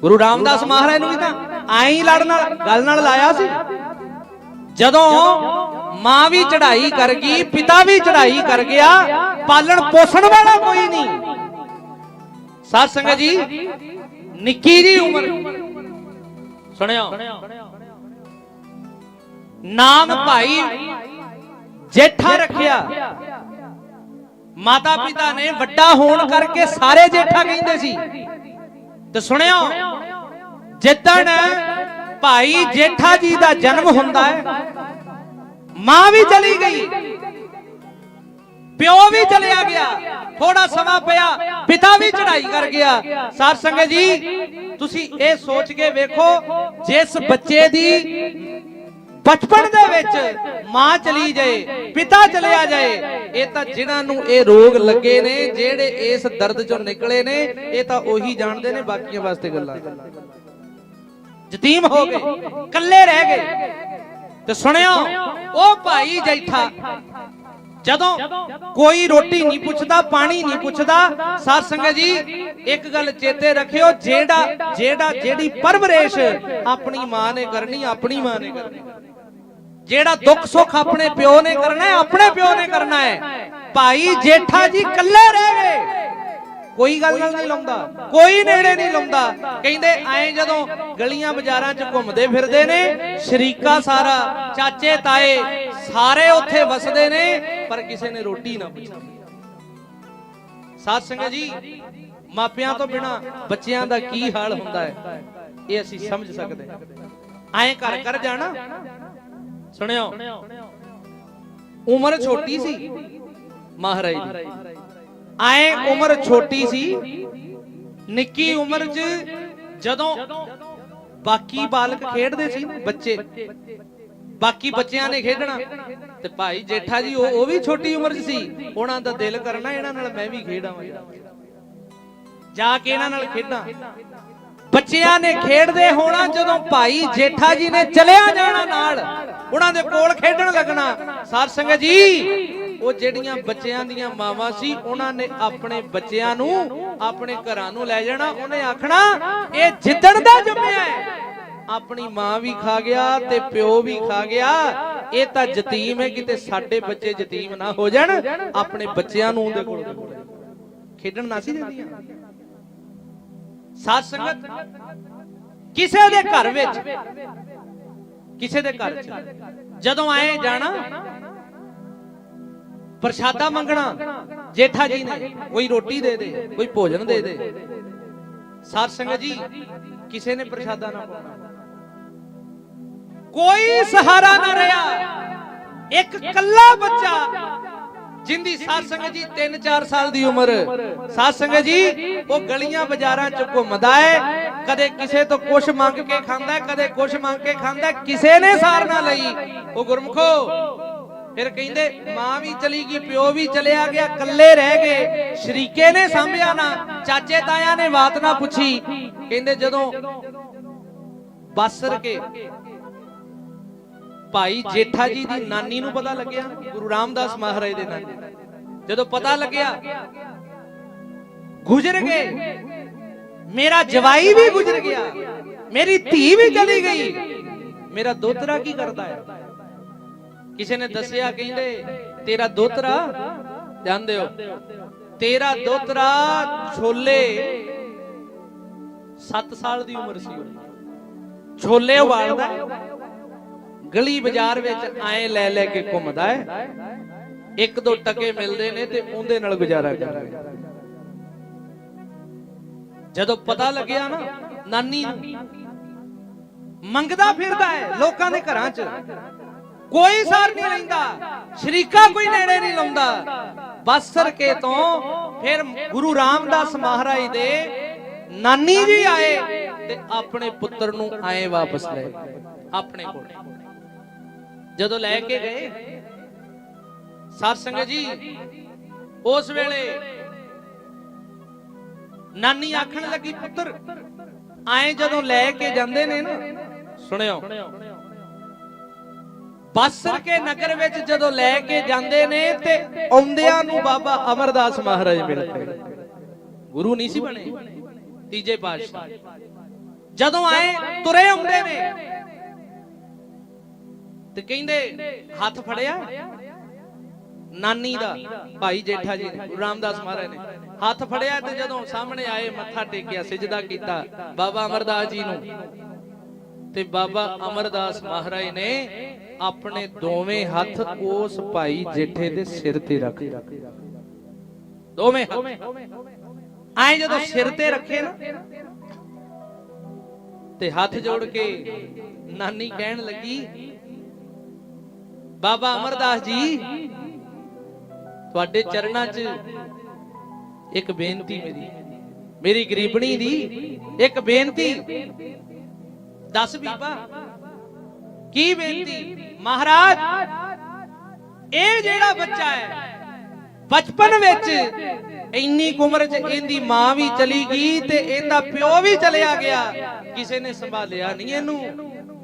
ਗੁਰੂ ਰਾਮਦਾਸ ਮਹਾਰਾਜ ਨੂੰ ਵੀ ਤਾਂ ਐਂ ਲੜਨ ਨਾਲ ਗੱਲ ਨਾਲ ਲਾਇਆ ਸੀ। ਜਦੋਂ ਮਾਂ ਵੀ ਚੜ੍ਹਾਈ ਕਰ ਗਈ, ਪਿਤਾ ਵੀ ਚੜ੍ਹਾਈ ਕਰ ਗਿਆ, ਪਾਲਣ ਪੋਸ਼ਣ ਵਾਲਾ ਕੋਈ ਨਹੀਂ। ਸਾਧ ਸੰਗਤ ਜੀ, ਨਿੱਕੀ ਜੀ ਉਮਰ। ਸੁਣਿਓ। ਨਾਮ ਭਾਈ ਜੇਠਾ ਰੱਖਿਆ। ਮਾਤਾ ਪਿਤਾ ਨੇ ਵੱਡਾ ਹੋਣ ਕਰਕੇ ਸਾਰੇ ਜੇਠਾ ਕਹਿੰਦੇ ਸੀ। ਤੇ ਸੁਣਿਓ, ਜਿੱਦਣ ਭਾਈ ਜੇਠਾ ਜੀ ਦਾ ਜਨਮ ਹੁੰਦਾ ਹੈ, ਮਾਂ ਵੀ ਚਲੀ ਗਈ, ਪਿਓ ਵੀ ਚਲਿਆ ਗਿਆ ਥੋੜਾ ਸਮਾਂ ਪਿਆ, ਪਿਤਾ ਵੀ ਚੜਾਈ ਕਰ ਗਿਆ। ਸਾਧ ਸੰਗਤ ਜੀ, ਤੁਸੀਂ ਇਹ ਸੋਚ ਕੇ ਵੇਖੋ, ਜਿਸ ਬੱਚੇ ਦੀ ਬਚਪਨ ਦੇ ਵਿੱਚ ਮਾਂ ਚਲੀ ਜਾਏ, ਪਿਤਾ ਚਲਿਆ ਜਾਏ, ਇਹ ਤਾਂ ਜਿਨ੍ਹਾਂ ਨੂੰ ਇਹ ਰੋਗ ਲੱਗੇ ਨੇ, ਜਿਹੜੇ ਇਸ ਦਰਦ ਚੋਂ ਨਿਕਲੇ ਨੇ, ਇਹ ਤਾਂ ਉਹੀ ਜਾਣਦੇ ਨੇ ਬਾਕੀਆਂ ਵਾਸਤੇ ਗੱਲਾਂ। ਯਤੀਮ ਹੋ ਗਏ, ਇਕੱਲੇ ਰਹਿ ਗਏ। ਤੇ ਸੁਣਿਓ, ਉਹ ਭਾਈ ਜੈਠਾ, ਜਦੋਂ ਕੋਈ ਰੋਟੀ ਨਹੀਂ ਪੁੱਛਦਾ, ਪਾਣੀ ਨਹੀਂ ਪੁੱਛਦਾ, ਸਾਧ ਸੰਗਤ ਜੀ, ਇੱਕ ਗੱਲ ਚੇਤੇ ਰੱਖਿਓ, ਜਿਹੜਾ ਜਿਹੜਾ, ਜਿਹੜੀ ਪਰਵਰਿਸ਼ ਆਪਣੀ ਮਾਂ ਨੇ ਕਰਨੀ, ਆਪਣੀ ਮਾਂ ਨੇ ਕਰਨੀ। ਜਿਹੜਾ ਦੁੱਖ ਸੁੱਖ ਆਪਣੇ ਪਿਓ ਨੇ ਕਰਨਾ ਹੈ ਆਪਣੇ ਪਿਓ ਨੇ ਕਰਨਾ ਹੈ। ਭਾਈ ਜੇਠਾ ਜੀ ਇਕੱਲੇ ਰਹਿ ਗਏ। ਕੋਈ ਗੱਲ ਨਾਲ ਨਹੀਂ ਲਾਉਂਦਾ। ਕੋਈ ਨੇੜੇ ਨਹੀਂ ਲਾਉਂਦਾ। ਕਹਿੰਦੇ ਐ ਜਦੋਂ ਗਲੀਆਂ ਬਾਜ਼ਾਰਾਂ 'ਚ ਘੁੰਮਦੇ ਫਿਰਦੇ ਨੇ ਸ਼ਰੀਕਾ ਸਾਰਾ ਚਾਚੇ ਤਾਏ ਸਾਰੇ ਉੱਥੇ ਵਸਦੇ ਨੇ ਪਰ ਕਿਸੇ ਨੇ ਰੋਟੀ ਨਾ ਪੁੱਛੀ। ਸਾਧ ਸੰਗਤ ਜੀ ਮਾਪਿਆਂ ਤੋਂ ਬਿਨਾ ਬੱਚਿਆਂ ਦਾ ਕੀ ਹਾਲ ਹੁੰਦਾ ਹੈ? ਇਹ ਅਸੀਂ ਸਮਝ ਸਕਦੇ ਹਾਂ। ਐਂ ਕਰ ਕਰ ਜਾਣਾ? ਸੁਣਿਓ। ਉਮਰ ਛੋਟੀ ਸੀ। ਮਹਾਰਾਜ ਦੀ। ਆਏ ਉਮਰ ਛੋਟੀ ਸੀ। ਨਿੱਕੀ ਉਮਰ 'ਚ ਜਦੋਂ ਬਾਕੀ ਬਾਲਕ ਖੇਡਦੇ ਸੀ ਬੱਚੇ। ਬਾਕੀ ਬੱਚਿਆਂ ਨੇ ਖੇਡਣਾ। ਤੇ ਭਾਈ ਜੇਠਾ ਜੀ ਉਹ ਉਹ ਵੀ ਛੋਟੀ ਉਮਰ 'ਚ ਸੀ। ਉਹਨਾਂ ਦਾ ਦਿਲ ਕਰਨਾ ਇਹਨਾਂ ਨਾਲ ਮੈਂ ਵੀ ਖੇਡਾਂ ਜਾ ਕੇ ਇਹਨਾਂ ਨਾਲ ਖੇਡਾਂ। ਬੱਚਿਆਂ ਨੇ ਖੇਡਦੇ ਹੋਣਾ ਜਦੋਂ ਭਾਈ ਜੇਠਾ ਜੀ ਨੇ ਚਲਿਆ ਜਾਣਾ ਨਾਲ। ਉਹਨਾਂ ਦੇ ਕੋਲ ਖੇਡਣ ਲੱਗਣਾ। ਸਾਧ ਸੰਗਤ ਜੀ ਉਹ ਜਿਹੜੀਆਂ ਬੱਚਿਆਂ ਦੀਆਂ ਮਾਵਾਂ ਸੀ ਉਹਨਾਂ ਨੇ ਆਪਣੇ ਬੱਚਿਆਂ ਨੂੰ ਆਪਣੇ ਘਰਾਂ ਨੂੰ ਲੈ ਜਾਣਾ। ਉਹਨੇ ਆਖਣਾ ਇਹ ਜਿੱਦਣ ਦਾ ਜੰਮਿਆ ਹੈ। ਆਪਣੀ ਮਾਂ ਵੀ ਖਾ ਗਿਆ ਤੇ ਪਿਓ ਵੀ ਖਾ ਗਿਆ। ਇਹ ਤਾਂ ਯਤੀਮ ਹੈ ਕਿਤੇ ਸਾਡੇ ਬੱਚੇ ਯਤੀਮ ਨਾ ਹੋ ਜਾਣ। ਆਪਣੇ ਬੱਚਿਆਂ ਨੂੰ ਉਹਦੇ ਕੋਲ ਖੇਡਣ ਨਾ ਸੀ ਦਿੰਦੀਆਂ। ਸਾਧ ਸੰਗਤ ਕਿਸੇ ਦੇ ਘਰ ਵਿੱਚ ਕਿਸੇ ਦੇ ਘਰ ਚ। ਜਦੋਂ ਆਏ ਜਾਣਾ, ਪ੍ਰਸ਼ਾਦਾ ਮੰਗਣਾ, ਜੇਠਾ ਜੀ ਨੇ, ਕੋਈ ਰੋਟੀ ਦੇ ਦੇ, ਕੋਈ ਭੋਜਨ ਦੇ ਦੇ। ਸਾਧ ਸੰਗਤ ਜੀ, ਕਿਸੇ ਨੇ ਪ੍ਰਸ਼ਾਦਾ ਨਾ ਪਾਉਣਾ ਕੋਈ ਸਹਾਰਾ ਨਾ ਰਿਹਾ। ਇੱਕ ਕੱਲਾ ਬੱਚਾ ਜਿੰਦੀ ਸਾਧ ਸੰਗਤ ਜੀ 3-4 ਸਾਲ ਦੀ ਉਮਰ। ਸਾਧ ਸੰਗਤ ਜੀ ਉਹ ਗਲੀਆਂ ਬਾਜ਼ਾਰਾਂ ਚ ਘੁੰਮਦਾ ਹੈ ਕਦੇ ਕਿਸੇ ਤੋਂ ਕੁਛ ਮੰਗ ਕੇ ਖਾਂਦਾ ਹੈ ਕਦੇ ਕੁਛ ਮੰਗ ਕੇ ਖਾਂਦਾ ਹੈ, ਕਿਸੇ ਨੇ ਸਾਰ ਨਾ ਲਈ। ਉਹ ਗੁਰਮਖੋ ਫਿਰ ਕਹਿੰਦੇ ਮਾਂ ਵੀ ਚਲੀ ਗਈ ਪਿਓ ਵੀ ਚਲਿਆ ਗਿਆ ਇਕੱਲੇ ਰਹਿ ਗਏ ਸ਼ਰੀਕੇ ਨੇ ਸੰਭਿਆ ਨਾ ਚਾਚੇ ਤਾਇਆ ਨੇ ਬਾਤ ਨਾ ਪੁੱਛੀ। ਕਹਿੰਦੇ ਜਦੋਂ ਬਾਸਰ ਕੇ ਭਾਈ ਜੇਠਾ ਜੀ ਦੀ ਨਾਨੀ ਨੂੰ ਪਤਾ ਲੱਗਿਆ ਗੁਰੂ ਰਾਮਦਾਸ ਮਹਾਰਾਜ ਦੇ ਨਾਨੀ। ਜਦੋਂ ਪਤਾ ਲੱਗਿਆ ਗੁਜ਼ਰ ਗਏ। ਮੇਰਾ ਜਵਾਈ ਵੀ ਗੁਜ਼ਰ ਗਿਆ। ਮੇਰੀ ਧੀ ਵੀ ਚਲੀ ਗਈ। ਮੇਰਾ ਦੋਤਰਾ ਕੀ ਕਰਦਾ ਹੈ? ਕਿਸੇ ਨੇ ਦੱਸਿਆ ਕਹਿੰਦੇ ਤੇਰਾ ਦੋਤਰਾ ਧਿਆਨ ਦਿਓ। ਤੇਰਾ ਦੋਤਰਾ ਛੋਲੇ 7 ਸਾਲ ਦੀ ਉਮਰ ਸੀ। ਛੋਲੇ ਉਬਾਲਦਾ ਹੈ। ਗਲੀ ਬਾਜ਼ਾਰ ਵਿੱਚ ਆਏ ਲੈ ਲੈ ਕੇ ਘੁੰਮਦਾ ਹੈ। ਇੱਕ ਦੋ ਟਕੇ ਮਿਲਦੇ ਨੇ ਤੇ ਉਹਦੇ ਨਾਲ ਗੁਜ਼ਾਰਾ ਕਰਦਾ ਜਦੋਂ ਪਤਾ ਲੱਗਿਆ ਨਾ, ਨਾਨੀ ਮੰਗਦਾ ਫਿਰਦਾ ਹੈ ਲੋਕਾਂ ਦੇ ਘਰਾਂ 'ਚ। ਕੋਈ ਸਾਰ ਨਹੀਂ ਲੈਂਦਾ, ਸ਼ਰੀਕਾ ਕੋਈ ਨੇੜੇ ਨਹੀਂ ਲਾਉਂਦਾ। ਬਸਰ ਕੇ ਤੋਂ ਫਿਰ ਗੁਰੂ ਰਾਮਦਾਸ ਮਹਾਰਾਜ ਦੇ ਨਾਨੀ ਜੀ ਆਏ ਤੇ ਆਪਣੇ ਪੁੱਤਰ ਨੂੰ ਆਏ ਵਾਪਸ ਲੈ ਆਪਣੇ ਕੋਲ। ਜਦੋਂ ਲੈ ਕੇ ਗਏ ਸਾਧ ਸੰਗਤ ਜੀ, ਉਸ ਵੇਲੇ ਨਾਨੀ ਆਖਣ ਲੱਗੀ, ਪੁੱਤਰ, ਆਏ ਜਦੋਂ ਲੈ ਕੇ ਜਾਂਦੇ ਨੇ ਨਾ, ਸੁਣਿਓ, ਬਾਸਰ ਕੇ ਨਗਰ ਵਿੱਚ ਜਦੋਂ ਲੈ ਕੇ ਜਾਂਦੇ ਨੇ ਤੇ ਆਉਂਦਿਆਂ ਨੂੰ ਬਾਬਾ ਅਮਰਦਾਸ ਮਹਾਰਾਜ ਮਿਲ ਗੁਰੂ ਨਹੀਂ ਸੀ ਬਣੇ, ਤੀਜੇ ਪਾਤਸ਼ਾਹ। ਜਦੋਂ ਆਏ, ਤੁਰੇ ਆਉਂਦੇ ਨੇ ਤੇ ਕਹਿੰਦੇ ਹੱਥ ਫੜਿਆ ਨਾਨੀ ਦਾ, ਭਾਈ ਜੇਠਾ ਜੀ ਨੇ, ਗੁਰੂ ਰਾਮਦਾਸ ਮਹਾਰਾਜ ਨੇ। ਹੱਥ ਫੜਿਆ ਤੇ ਜਦੋਂ ਸਾਹਮਣੇ ਆਏ, ਮੱਥਾ ਟੇਕਿਆ, ਸਿਜਦਾ ਕੀਤਾ, ਬਾਬਾ ਅਮਰਦਾਸ ਜੀ ਨੂੰ। ਤੇ ਬਾਬਾ ਅਮਰਦਾਸ ਮਹਾਰਾਜ ਨੇ ਆਪਣੇ ਦੋਵੇਂ ਹੱਥ ਉਸ ਭਾਈ ਜੇਠੇ ਦੇ ਸਿਰ ਤੇ ਰੱਖ ਦੋਵੇਂ ਹੱਥ। ਐ ਜਦੋਂ ਸਿਰ ਤੇ ਰੱਖੇ ਨਾ, ਤੇ ਹੱਥ ਜੋੜ ਕੇ ਨਾਨੀ ਕਹਿਣ ਲੱਗੀ ਬਾਬਾ ਅਮਰਦਾਸ ਜੀ, ਤੁਹਾਡੇ ਚਰਨਾਂ 'ਚ ਇੱਕ ਬੇਨਤੀ ਮੇਰੀ। ਮੇਰੀ ਗਰੀਬਣੀ ਦੀ ਇੱਕ ਬੇਨਤੀ। ਦੱਸ ਬੀਬਾ, ਕੀ ਬੇਨਤੀ? ਮਹਾਰਾਜ, ਇਹ ਜਿਹੜਾ ਬੱਚਾ ਹੈ, ਬਚਪਨ ਵਿੱਚ ਇੰਨੀ ਉਮਰ 'ਚ ਇਹਦੀ ਮਾਂ ਵੀ ਚਲੀ ਗਈ ਤੇ ਇਹਦਾ ਪਿਓ ਵੀ ਚਲਿਆ ਗਿਆ। ਕਿਸੇ ਨੇ ਸੰਭਾਲਿਆ ਨਹੀਂ ਇਹਨੂੰ।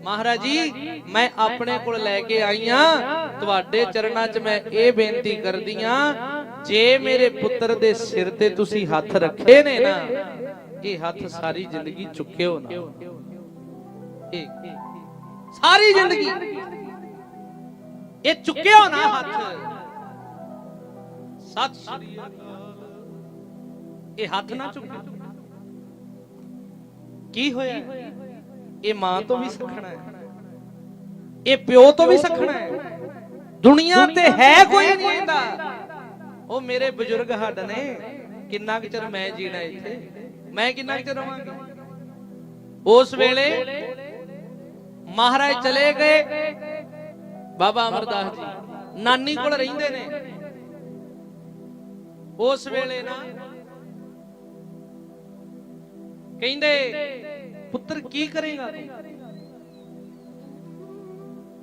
ਮਹਾਰਾਜ ਜੀ ਮੈਂ ਆਪਣੇ ਕੋਲ ਲੈ ਕੇ ਆਈ ਆ ਤੁਹਾਡੇ ਚਰਨਾਂ 'ਚ ਮੈਂ ਇਹ ਬੇਨਤੀ ਕਰਦੀ ਆ ਜੇ ਮੇਰੇ ਪੁੱਤਰ ਦੇ ਸਿਰ ਤੇ ਤੁਸੀਂ ਹੱਥ ਰੱਖੇ ਨੇ ਨਾ ਇਹ ਹੱਥ ਸਾਰੀ ਜ਼ਿੰਦਗੀ ਚੁੱਕਿਓ ਨਾ। ਇਹ ਸਾਰੀ ਜ਼ਿੰਦਗੀ। ਇਹ ਚੁੱਕਿਓ ਨਾ ਹੱਥ। ਸਤਿ ਸ੍ਰੀ ਅਕਾਲ। ਇਹ ਹੱਥ ਨਾ ਚੁੱਕਿਓ ਕੀ ਹੋਇਆ? ਇਹ ਮਾਂ ਤੋਂ ਵੀ ਸਿੱਖਣਾ ਹੈ। ਇਹ ਪਿਓ ਤੋਂ ਵੀ ਸਿੱਖਣਾ ਹੈ। ਦੁਨੀਆ ਤੇ ਹੈ ਕੋਈ ਨਹੀਂ ਇਹਦਾ ਉਹ ਮੇਰੇ ਬਜ਼ੁਰਗ ਹੱਡ ਨੇ। ਕਿੰਨਾ ਕੁ ਚਿਰ ਮੈਂ ਜੀਣਾ ਇੱਥੇ? ਮੈਂ ਕਿੰਨਾ ਕੁ ਚਿਰ ਰਵਾਂਗਾ? ਉਸ ਵੇਲੇ ਮਹਾਰਾਜ ਚਲੇ ਗਏ। ਬਾਬਾ ਅਮਰਦਾਸ ਜੀ ਨਾਨੀ ਕੋਲ ਰਹਿੰਦੇ ਨੇ ਉਸ ਵੇਲੇ ਨਾ ਕਹਿੰਦੇ ਪੁੱਤਰ ਕੀ ਕਰੇਗਾ ਤੂੰ?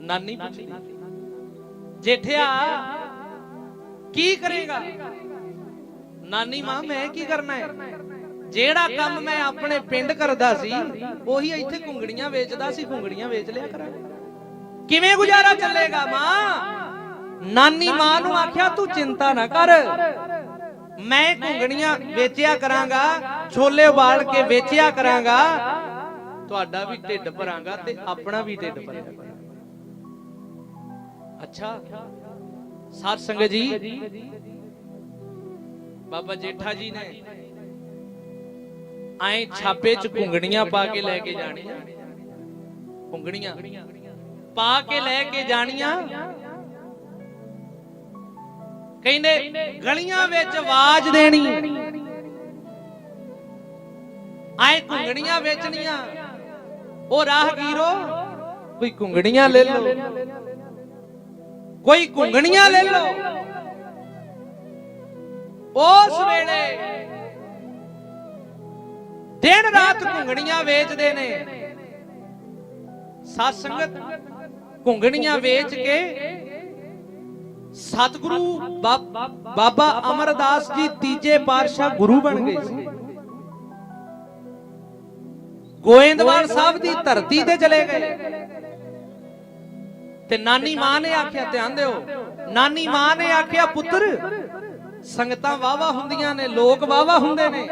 ਨਾਨੀ ਪੁੱਛਦੀ। ਜੇਠਿਆ, ਕੀ ਕਰੇਗਾ? ਨਾਨੀ ਮਾਂ, ਮੈਂ ਕੀ ਕਰਨਾ ਹੈ? ਜਿਹੜਾ ਕੰਮ ਮੈਂ ਆਪਣੇ ਪਿੰਡ ਕਰਦਾ ਸੀ, ਉਹੀ ਇੱਥੇ ਘੁੰਗੜੀਆਂ ਵੇਚਦਾ ਸੀ ਘੁੰਗੜੀਆਂ ਵੇਚ ਲਿਆ ਕਰਾਂਗਾ। ਕਿਵੇਂ ਗੁਜ਼ਾਰਾ ਚੱਲੇਗਾ ਮਾਂ? ਨਾਨੀ ਮਾਂ ਨੂੰ ਆਖਿਆ, ਤੂੰ ਚਿੰਤਾ ਨਾ ਕਰ। ਮੈਂ ਘੁੰਗਣੀਆਂ ਵੇਚਿਆ ਕਰਾਂਗਾ, ਛੋਲੇ ਉਬਾਲ ਕੇ ਵੇਚਿਆ ਕਰਾਂਗਾ ਤੁਹਾਡਾ ਵੀ ਢਿੱਡ ਭਰਾਂਗਾ ਤੇ ਆਪਣਾ ਵੀ ਢਿੱਡ ਭਰਾਂਗਾ। ਅੱਛਾ। ਸਾਧ ਸੰਗਤ ਜੀ। ਬਾਬਾ ਜੇਠਾ ਜੀ ਨੇ ਐ ਛਾਪੇ ਚ ਘੁੰਗਣੀਆਂ ਪਾ ਕੇ ਲੈ ਕੇ ਜਾਣੀਆਂ। ਘੁੰਗਣੀਆਂ ਪਾ ਕੇ ਲੈ ਕੇ ਜਾਣੀਆਂ। ਕਹਿੰਦੇ ਗਲੀਆਂ ਵਿੱਚ ਆਵਾਜ਼ ਦੇਣੀ। ਆਏ ਘੁੰਗਣੀਆਂ ਵੇਚਣੀਆਂ। ਉਹ ਰਾਹਗੀਰੋ ਕੋਈ ਘੁੰਗਣੀਆਂ ਲੈ ਲਓ। ਕੋਈ ਘੁੰਗਣੀਆਂ ਲੈ ਲਓ। ਉਸ ਵੇਲੇ ਦਿਨ ਰਾਤ ਘੁੰਗਣੀਆਂ ਵੇਚਦੇ ਨੇ। ਸਾਧ ਸੰਗਤ ਘੁੰਗਣੀਆਂ ਵੇਚ ਕੇ ਸਤਿਗੁਰੂ ਬਾਬਾ ਅਮਰਦਾਸ ਜੀ ਤੀਜੇ ਪਾਤਸ਼ਾਹ ਗੁਰੂ ਬਣ ਗਏ ਸੀ। ਗੋਇੰਦਵਾਲ ਸਾਹਿਬ ਦੀ ਧਰਤੀ ਤੇ ਚਲੇ ਗਏ। ਤੇ ਨਾਨੀ ਮਾਂ ਨੇ ਆਖਿਆ, ਧਿਆਨ ਦਿਓ, ਨਾਨੀ ਮਾਂ ਨੇ ਆਖਿਆ, ਪੁੱਤਰ, ਸੰਗਤਾਂ ਵਾਵਾ ਹੁੰਦੀਆਂ ਨੇ, ਲੋਕ ਵਾਵਾ ਹੁੰਦੇ ਨੇ।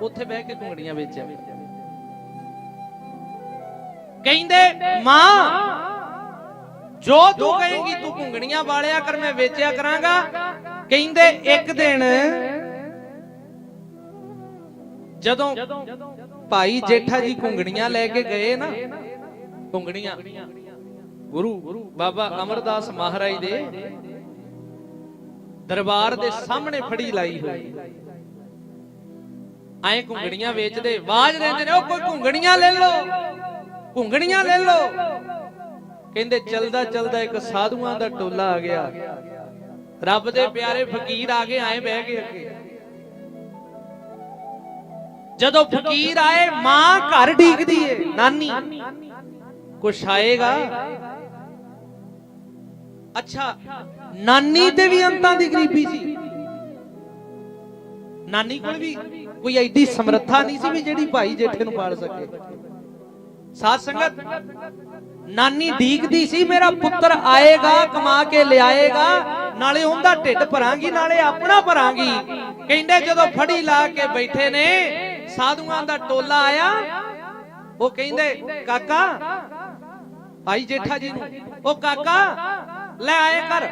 ਉੱਥੇ ਬਹਿ ਕੇ ਘੁੰਗੜੀਆਂ ਵੇਚਿਆ। ਕਹਿੰਦੇ, ਮਾਂ, ਜੋ ਤੂੰ ਕਹੇਂਗੀ, ਤੂੰ ਘੁੰਗਣੀਆਂ ਵਾਲਿਆ ਕਰ, ਮੈਂ ਵੇਚਿਆ ਕਰਾਂਗਾ। ਕਹਿੰਦੇ, ਇੱਕ ਦਿਨ ਜਦੋਂ ਭਾਈ ਜੇਠਾ ਜੀ ਘੁੰਗਣੀਆਂ ਲੈ ਕੇ ਗਏ ਨਾ। ਘੁੰਗਣੀਆਂ। ਗੁਰੂ ਬਾਬਾ ਅਮਰਦਾਸ ਮਹਾਰਾਜ ਦੇ ਦਰਬਾਰ ਦੇ ਸਾਹਮਣੇ ਫੜੀ ਲਾਈ ਹੋਈ। ਐ ਘੁੰਗਣੀਆਂ ਵੇਚਦੇ ਆਵਾਜ਼ ਦਿੰਦੇ ਨੇ ਉਹ ਕੋਈ ਘੁੰਗਣੀਆਂ ਲੈ ਲਓ ਘੁੰਗਣੀਆਂ ਲੈ ਲਓ। ਕਹਿੰਦੇ ਚਲਦਾ ਚਲਦਾ ਇੱਕ ਸਾਧੂਆਂ ਦਾ ਟੋਲਾ ਆ ਗਿਆ। ਰੱਬ ਦੇ ਪਿਆਰੇ ਫਕੀਰ ਆ ਗਏ ਆਏ ਬਹਿ ਗਏ ਅੱਗੇ। ਜਦੋਂ ਫਕੀਰ ਆਏ, ਮਾਂ ਘਰ ਢੀਕਦੀ ਏ, ਨਾਨੀ। ਕੁਛ ਆਏਗਾ? ਅੱਛਾ, ਨਾਨੀ ਤੇ ਵੀ ਅੰਤਾਂ ਦੀ ਗਰੀਬੀ ਸੀ। ਨਾਨੀ ਕੋਲ ਵੀ ਕੋਈ ਐਡੀ ਸਮਰੱਥਾ ਨਹੀਂ ਸੀ ਵੀ ਜਿਹੜੀ ਭਾਈ ਜੇਠੇ ਨੂੰ ਪਾਲ ਸਕੇ। ਸਾਧ ਸੰਗਤ, ਨਾਨੀ ਢੀਕਦੀ ਸੀ, ਮੇਰਾ ਪੁੱਤਰ ਆਏਗਾ, ਕਮਾ ਕੇ ਲਿਆਏਗਾ, ਨਾਲੇ ਉਹਦਾ ਢਿੱਡ ਭਰਾਂਗੀ, ਨਾਲੇ ਆਪਣਾ ਭਰਾਂਗੀ। ਕਹਿੰਦੇ ਜਦੋਂ ਫੜੀ ਲਾ ਕੇ ਬੈਠੇ ਨੇ ਸਾਧੂਆਂ ਦਾ ਟੋਲਾ ਆਇਆ। ਉਹ ਕਹਿੰਦੇ, ਕਾਕਾ, ਭਾਈ ਜੇਠਾ ਜੀ ਨੂੰ, ਉਹ ਕਾਕਾ, ਲੈ ਆਏ ਕਰ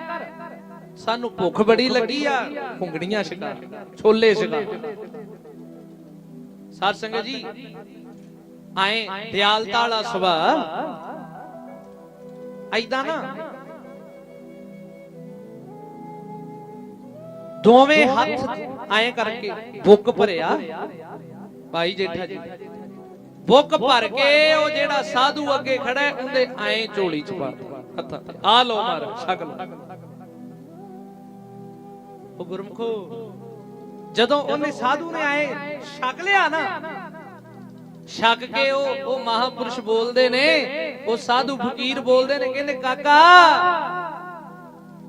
ਸਾਨੂੰ ਭੁੱਖ ਬੜੀ ਲੱਗੀ ਆ ਘੁੰਗਣੀਆਂ ਛਕਾ, ਛੋਲੇ ਛਕਾ। ਸਾਧ ਸੰਗਤ ਜੀ, ਆਏ ਦਿਆਲਤਾ ਵਾਲਾ ਸੁਭਾਅ ਐਦਾਂ ਨਾ। ਦੋਵੇਂ ਹੱਥ ਆਏ ਕਰਕੇ ਬੁੱਕ ਭਰਿਆ। ਭਾਈ ਜੇਠਾ ਜੀ। ਬੁੱਕ ਭਰ ਕੇ ਉਹ ਜਿਹੜਾ ਸਾਧੂ ਅੱਗੇ ਖੜਾ ਹੈ, ਉਹਦੇ ਐਂ ਝੋਲੀ ਚ ਪਾ ਦਿੱਤਾ ਆ ਲੋ ਮਾਰ ਛਕ ਲੋ ਉਹ ਗੁਰਮਖੋ ਜਦੋਂ ਉਹਨੇ ਸਾਧੂ ਨੇ ਆਏ ਛਕ ਲਿਆ ਨਾ ਛਕ ਕੇ ਉਹ ਉਹ ਮਹਾਪੁਰਸ਼ ਬੋਲਦੇ ਨੇ ਉਹ ਸਾਧੂ ਫਕੀਰ ਬੋਲਦੇ ਨੇ ਕਹਿੰਦੇ ਕਾਕਾ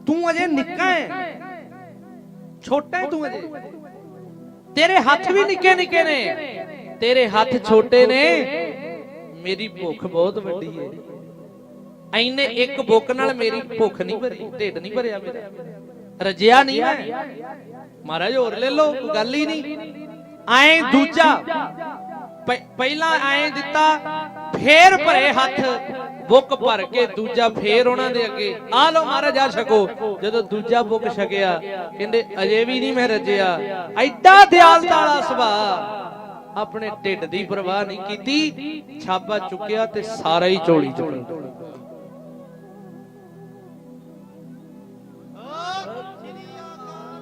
ਤੂੰ ਅਜੇ ਨਿੱਕਾ ਹੈ। ਛੋਟਾ ਹੈ ਤੂੰ ਅਜੇ? ਤੇਰੇ ਹੱਥ ਵੀ ਨਿੱਕੇ ਨਿੱਕੇ ਨੇ। ਤੇਰੇ ਹੱਥ ਛੋਟੇ ਨੇ। ਮੇਰੀ ਭੁੱਖ ਬਹੁਤ ਵੱਡੀ ਹੈ ਐਨੇ ਇੱਕ ਬੁੱਕ ਨਾਲ ਮੇਰੀ ਭੁੱਖ ਨਹੀਂ ਭਰੀ, ਢਿੱਡ ਨਹੀਂ ਭਰਿਆ ਮੇਰਾ। ਰਜਿਆ ਨਹੀਂ ਮੈਂ। ਮਹਾਰਾਜ, ਹੋਰ ਲੈ ਲਓ ਗੱਲ ਹੀ ਨਹੀਂ। ਐ ਦੂਜਾ ਪਹਿਲਾਂ ਐ ਦਿੱਤਾ, ਫੇਰ ਭਰੇ ਹੱਥ। ਬੁੱਕ ਭਰ ਕੇ ਦੂਜਾ ਫੇਰ ਉਹਨਾਂ ਦੇ ਅੱਗੇ, ਆ ਲਓ ਮਹਾਰਾਜ, ਆ ਛਕੋ। ਜਦੋਂ ਦੂਜਾ ਬੁੱਕ ਛਕਿਆ, ਕਹਿੰਦੇ, ਅਜੇ ਵੀ ਨਹੀਂ ਮੈਂ ਰਜਿਆ। ਐਡਾ ਦਿਆਲਤਾ ਵਾਲਾ ਸੁਭਾਅ। ਆਪਣੇ ਢਿੱਡ ਦੀ ਪਰਵਾਹ ਨਹੀਂ ਕੀਤੀ, ਛਾਪਾ ਚੁੱਕਿਆ ਤੇ ਸਾਰਾ ਹੀ ਝੋਲੀ ਚੁੱਕਿਆ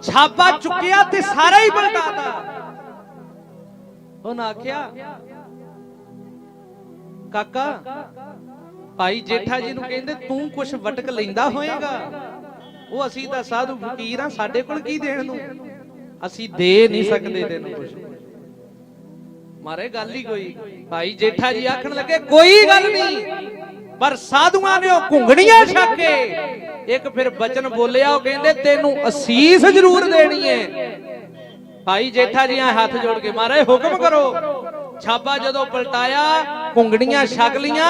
ਛਾਪਾ ਚੁੱਕਿਆ ਤੇ ਸਾਰਾ ਹੀ ਪਲਟਾਤਾ ਉਹਨਾਂ ਆਖਿਆ, ਕਾਕਾ ਭਾਈ ਜੇਠਾ ਜੀ ਨੂੰ ਕਹਿੰਦੇ ਤੂੰ ਕੁਛ ਵਟਕ ਲੈਂਦਾ ਹੋਏਗਾ। ਉਹ ਅਸੀਂ ਤਾਂ ਸਾਧੂ ਫਕੀਰ ਆ ਸਾਡੇ ਕੋਲ ਕੀ ਦੇਣ ਨੂੰ? ਅਸੀਂ ਦੇ ਨਹੀਂ ਸਕਦੇ ਤੈਨੂੰ ਕੁਛ। ਮਾਰੇ ਗੱਲ ਹੀ ਕੋਈ। ਭਾਈ ਜੇਠਾ ਜੀ ਆਖਣ ਲੱਗੇ ਕੋਈ ਗੱਲ ਨਹੀਂ। ਪਰ ਸਾਧੂਆਂ ਨੇ ਉਹ ਘੁੰਗਣੀਆਂ ਛਾਕੇ ਇੱਕ ਫਿਰ ਬਚਨ ਬੋਲਿਆ ਉਹ ਕਹਿੰਦੇ ਤੈਨੂੰ ਅਸੀਸ ਜ਼ਰੂਰ ਦੇਣੀ ਹੈ। ਭਾਈ ਜੇਠਾ ਜੀ ਆ ਹੱਥ ਜੋੜ ਕੇ ਮਾਰੇ ਹੁਕਮ ਕਰੋ। ਛਾਪਾ ਜਦੋਂ ਪਲਟਾਇਆ ਘੁੰਗਣੀਆਂ ਛਕ ਲੀਆਂ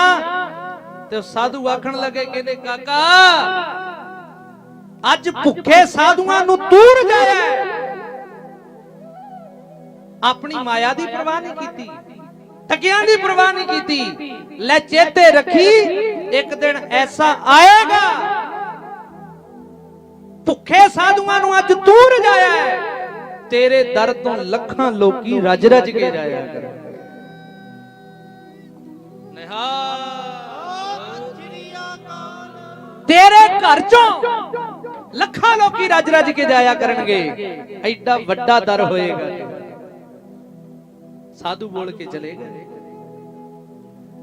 ਤੇ ਸਾਧੂ ਆਖਣ ਲੱਗੇ ਕਹਿੰਦੇ ਕਾਕਾ ਅੱਜ ਭੁੱਖੇ ਸਾਧੂਆਂ ਨੂੰ ਤੂਰ ਜਾਇਆ ਹੈ। ਆਪਣੀ ਮਾਇਆ ਦੀ ਪਰਵਾਹ ਨਹੀਂ ਕੀਤੀ। ਟਕਿਆਂ ਦੀ ਪਰਵਾਹ ਨਹੀਂ ਕੀਤੀ। ਲੈ ਚੇਤੇ ਰੱਖੀ ਇੱਕ ਦਿਨ ਐਸਾ ਆਏਗਾ। ਭੁੱਖੇ ਸਾਧੂਆਂ ਨੂੰ ਅੱਜ ਤੂੰ ਰਜਾਇਆ ਹੈ। ਤੇਰੇ ਦਰ ਤੋਂ ਲੱਖਾਂ ਲੋਕੀ ਰੱਜ ਰੱਜ ਕੇ ਜਾਇਆ ਕਰ ਤੇਰੇ ਘਰ ਚੋਂ ਲੱਖਾਂ ਲੋਕੀ ਰੱਜ ਰੱਜ ਕੇ ਜਾਇਆ ਕਰਨਗੇ। ਐਡਾ ਵੱਡਾ ਦਰ ਹੋਏਗਾ। ਸਾਧੂ ਬੋਲ ਕੇ ਚਲੇ ਗਏ।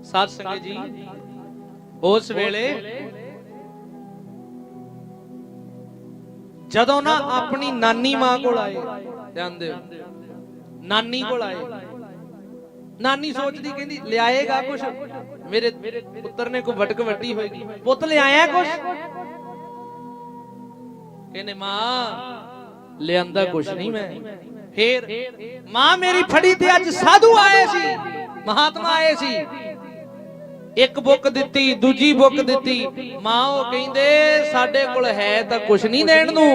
ਸਾਧ ਸੰਗਤ ਜੀ, ਉਸ ਵੇਲੇ ਜਦੋਂ ਨਾ ਆਪਣੀ ਨਾਨੀ ਮਾਂ ਕੋਲ ਆਏ, ਧਿਆਨ ਦਿਓ। ਨਾਨੀ ਕੋਲ ਆਏ। ਨਾਨੀ ਸੋਚਦੀ ਕਹਿੰਦੀ, ਲਿਆਏਗਾ ਕੁਛ? ਮੇਰੇ ਪੁੱਤਰ ਨੇ ਕੋ ਵਟਕ ਵੱਡੀ ਹੋਏਗੀ ਪੁੱਤ ਲਿਆਇਆ ਕੁਛ? ਕਹਿੰਦੇ, ਮਾਂ, ਲਿਆਂਦਾ ਕੁਛ ਨਹੀਂ ਮੈਂ। ਫੇਰ ਮਾਂ ਮੇਰੀ ਫੜੀ ਤੇ ਅੱਜ ਸਾਧੂ ਆਏ ਸੀ, ਮਹਾਤਮਾ ਆਏ ਸੀ। ਇੱਕ ਬੁੱਕ ਦਿੱਤੀ, ਦੂਜੀ ਬੁੱਕ ਦਿੱਤੀ। ਮਾਂ ਉਹ ਕਹਿੰਦੇ, ਸਾਡੇ ਕੋਲ ਹੈ ਤਾਂ ਕੁਛ ਨਹੀਂ ਦੇਣ ਨੂੰ।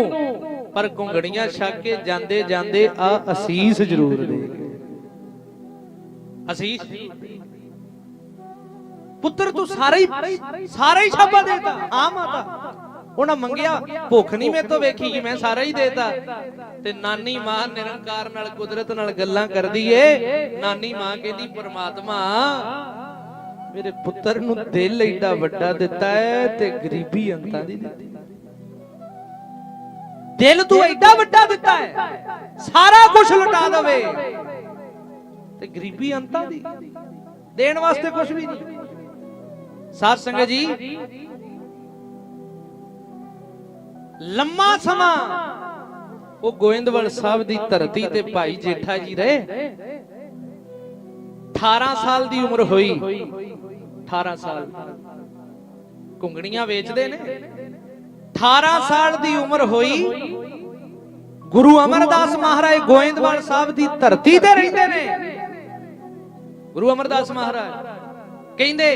ਪਰ ਘੁੰਗੜੀਆਂ ਛੱਕ ਕੇ ਜਾਂਦੇ ਜਾਂਦੇ ਆ ਅਸੀਸ ਜ਼ਰੂਰ ਦੇ ਅਸੀਸ? ਪੁੱਤਰ ਤੂੰ ਸਾਰਾ ਹੀ ਸਾਰਾ ਹੀ ਛਾਪਾ ਦੇਤਾ। ਆ ਮਾਤਾ ਉਹਨਾਂ ਮੰਗਿਆ ਭੁੱਖ ਨਹੀਂ ਮੇਰੇ ਤੋਂ ਵੇਖੀ ਕਿ ਮੈਂ ਸਾਰਾ ਹੀ ਦੇਤਾ। ਤੇ ਨਾਨੀ ਮਾਂ ਨਿਰੰਕਾਰ ਨਾਲ ਕੁਦਰਤ ਨਾਲ ਗੱਲਾਂ ਕਰਦੀ ਏ। ਨਾਨੀ ਮਾਂ ਕਹਿੰਦੀ ਪਰਮਾਤਮਾ ਮੇਰੇ ਪੁੱਤਰ ਨੂੰ ਦਿਲ ਏਡਾ ਵੱਡਾ ਦਿੱਤਾ ਹੈ ਤੇ ਗਰੀਬੀ ਅੰਤਾਂ ਦੀ ਦਿੱਤੀ। ਦਿਲ ਤੂੰ ਏਡਾ ਵੱਡਾ ਦਿੱਤਾ ਹੈ ਸਾਰਾ ਕੁਝ ਲੁਟਾ ਦਵੇ। ਤੇ ਗਰੀਬੀ ਅੰਤਾਂ ਦੀ। ਦੇਣ ਵਾਸਤੇ ਕੁਝ ਵੀ ਨਹੀਂ। ਸਾਧ ਸੰਗਤ ਜੀ। ਲੰਮਾ ਸਮਾਂ ਉਹ ਗੋਇੰਦਵਾਲ ਸਾਹਿਬ ਦੀ ਧਰਤੀ ਤੇ ਭਾਈ ਜੇਠਾ ਜੀ ਰਹੇ। 18 ਸਾਲ ਦੀ ਉਮਰ ਹੋਈ। 18 ਸਾਲ। ਘੁੰਗਣੀਆਂ ਵੇਚਦੇ ਨੇ। 18 ਸਾਲ ਦੀ ਉਮਰ ਹੋਈ। ਗੁਰੂ ਅਮਰਦਾਸ ਮਹਾਰਾਜ ਗੋਇੰਦਵਾਲ ਸਾਹਿਬ ਦੀ ਧਰਤੀ ਤੇ ਰਹਿੰਦੇ ਨੇ। ਗੁਰੂ ਅਮਰਦਾਸ ਮਹਾਰਾਜ। ਕਹਿੰਦੇ,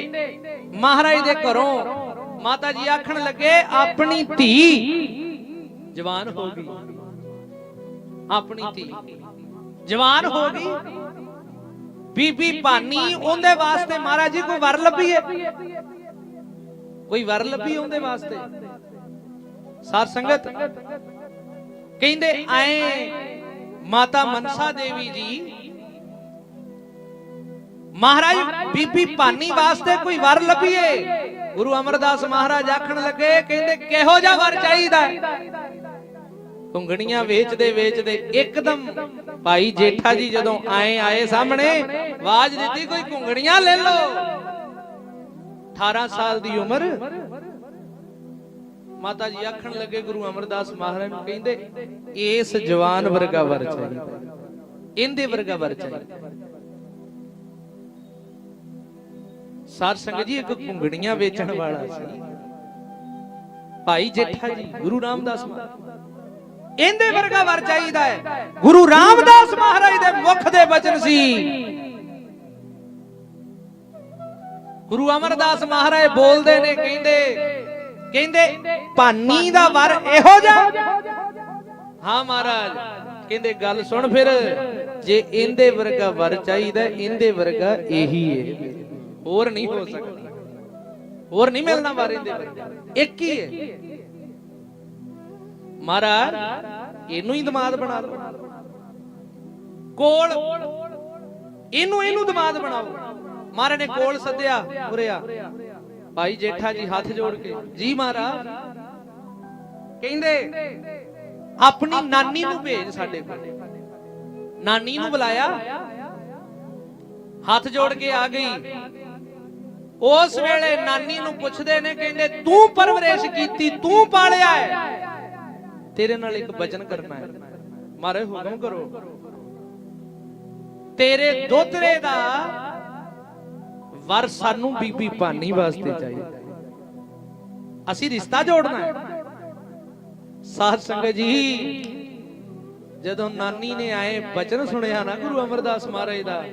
ਮਹਾਰਾਜ ਦੇ ਘਰੋਂ ਮਾਤਾ ਜੀ ਆਖਣ ਲੱਗੇ, ਆਪਣੀ ਧੀ ਜਵਾਨ ਹੋ ਗਈ। ਆਪਣੀ ਧੀ ਜਵਾਨ ਹੋ ਗਈ। ਬੀਬੀ ਭਾਨੀ ਉਹਦੇ ਵਾਸਤੇ ਮਹਾਰਾਜ ਜੀ ਕੋਈ ਵਰ ਲੱਭੀਏ ਕੋਈ ਵਰ ਲੱਭੀ ਉਹਦੇ ਵਾਸਤੇ? ਸਾਧ ਸੰਗਤ ਕਹਿੰਦੇ ਆਏ ਮਾਤਾ ਮਨਸਾ ਦੇਵੀ ਜੀ ਮਹਾਰਾਜ ਬੀਬੀ ਭਾਨੀ ਵਾਸਤੇ ਕੋਈ ਵਰ ਲੱਭੀਏ? ਗੁਰੂ ਅਮਰਦਾਸ ਮਹਾਰਾਜ ਆਖਣ ਲੱਗੇ ਕਹਿੰਦੇ ਕਿਹੋ ਜਿਹਾ ਵਰ ਚਾਹੀਦਾ? ਹੈ ਕੁੰਗਣੀਆਂ ਵੇਚਦੇ ਵੇਚਦੇ ਇੱਕਦਮ ਭਾਈ ਜੇਠਾ ਜੀ ਜਦੋਂ ਆਏ ਆਏ ਸਾਹਮਣੇ ਆਵਾਜ਼ ਦਿੱਤੀ ਕੋਈ ਕੁੰਗਣੀਆਂ ਲੈ ਲਓ। 18 ਸਾਲ ਦੀ ਉਮਰ। ਮਾਤਾ ਜੀ ਆਖਣ ਲੱਗੇ ਗੁਰੂ ਅਮਰਦਾਸ ਮਹਾਰਾਜ ਨੂੰ ਕਹਿੰਦੇ ਇਸ ਜਵਾਨ ਵਰਗਾ ਵਰ ਚਾਹੀਦਾ। ਇਹਦੇ ਵਰਗਾ ਵਰ ਚਾਹੀਦਾ। ਸਾਧ ਸੰਗਤ ਜੀ, ਇੱਕ ਕੁੰਗਣੀਆਂ ਵੇਚਣ ਵਾਲਾ ਸੀ। ਭਾਈ ਜੇਠਾ ਜੀ, ਗੁਰੂ ਰਾਮਦਾਸ ਮਹਾਰਾਜ। ਇਹਦੇ ਵਰਗਾ ਵਰ ਚਾਹੀਦਾ ਹੈ। ਗੁਰੂ ਰਾਮਦਾਸ ਮਹਾਰਾਜ ਦੇ ਮੁਖ ਦੇ ਬਚਨ ਸੀ। ਗੁਰੂ ਅਮਰਦਾਸ ਮਹਾਰਾਜ ਬੋਲਦੇ ਨੇ, ਕਹਿੰਦੇ ਕਹਿੰਦੇ, ਭਾਨੀ ਦਾ ਵਰ ਇਹੋ ਜਿਹਾ? ਹਾਂ ਮਹਾਰਾਜ, ਕਹਿੰਦੇ, ਗੱਲ ਸੁਣ ਫਿਰ, ਜੇ ਇਹਦੇ ਵਰਗਾ ਵਰ ਚਾਹੀਦਾ, ਇਹਦੇ ਵਰਗਾ ਇਹੀ ਹੈ ਹੋਰ ਨਹੀਂ ਹੋ ਸਕਦਾ। ਹੋਰ ਨਹੀਂ ਮਿਲਣਾ ਵਰ ਇਹਦੇ ਵਰਗਾ ਇੱਕ ਹੀ ਹੈ। ਮਹਾਰਾਜ, ਇਹਨੂੰ ਹੀ ਦਮਾਦ ਬਣਾ ਲਓ ਕੋਲ, ਇਹਨੂੰ ਇਹਨੂੰ ਦਮਾਦ ਬਣਾਓ। ਮਹਾਰਾਜ ਨੇ ਕੋਲ ਸੱਦਿਆ ਉਰਿਆ ਭਾਈ ਜੇਠਾ ਜੀ ਹੱਥ ਜੋੜ ਕੇ, ਜੀ ਮਹਾਰਾਜ। ਕਹਿੰਦੇ, ਆਪਣੀ ਨਾਨੀ ਨੂੰ ਭੇਜ ਸਾਡੇ ਕੋਲ। ਨਾਨੀ ਨੂੰ ਬੁਲਾਇਆ। ਹੱਥ ਜੋੜ ਕੇ ਆ ਗਈ। ਉਸ ਵੇਲੇ ਨਾਨੀ ਨੂੰ ਪੁੱਛਦੇ ਨੇ, ਕਹਿੰਦੇ, ਤੂੰ ਪਰਵਰਿਸ਼ ਕੀਤੀ, ਤੂੰ ਪਾਲਿਆ ਹੈ। ਤੇਰੇ ਨਾਲ ਇੱਕ ਵਚਨ ਕਰਨਾ ਹੈ। ਮਾਰੇ ਹੁਕਮ ਕਰੋ। ਤੇਰੇ ਦੋਤਰੇ ਦਾ ਵਰ ਸਾਨੂੰ ਬੀਬੀ ਪਾਨੀ ਵਾਸਤੇ ਚਾਹੀਦਾ ਅਸੀਂ ਰਿਸ਼ਤਾ ਜੋੜਨਾ ਹੈ। ਸਾਧ ਸੰਗਤ ਜੀ, ਜਦੋਂ ਨਾਨੀ ਨੇ ਆਏ ਬਚਨ ਸੁਣਿਆ ਨਾ ਗੁਰੂ ਅਮਰਦਾਸ ਮਹਾਰਾਜ ਦਾ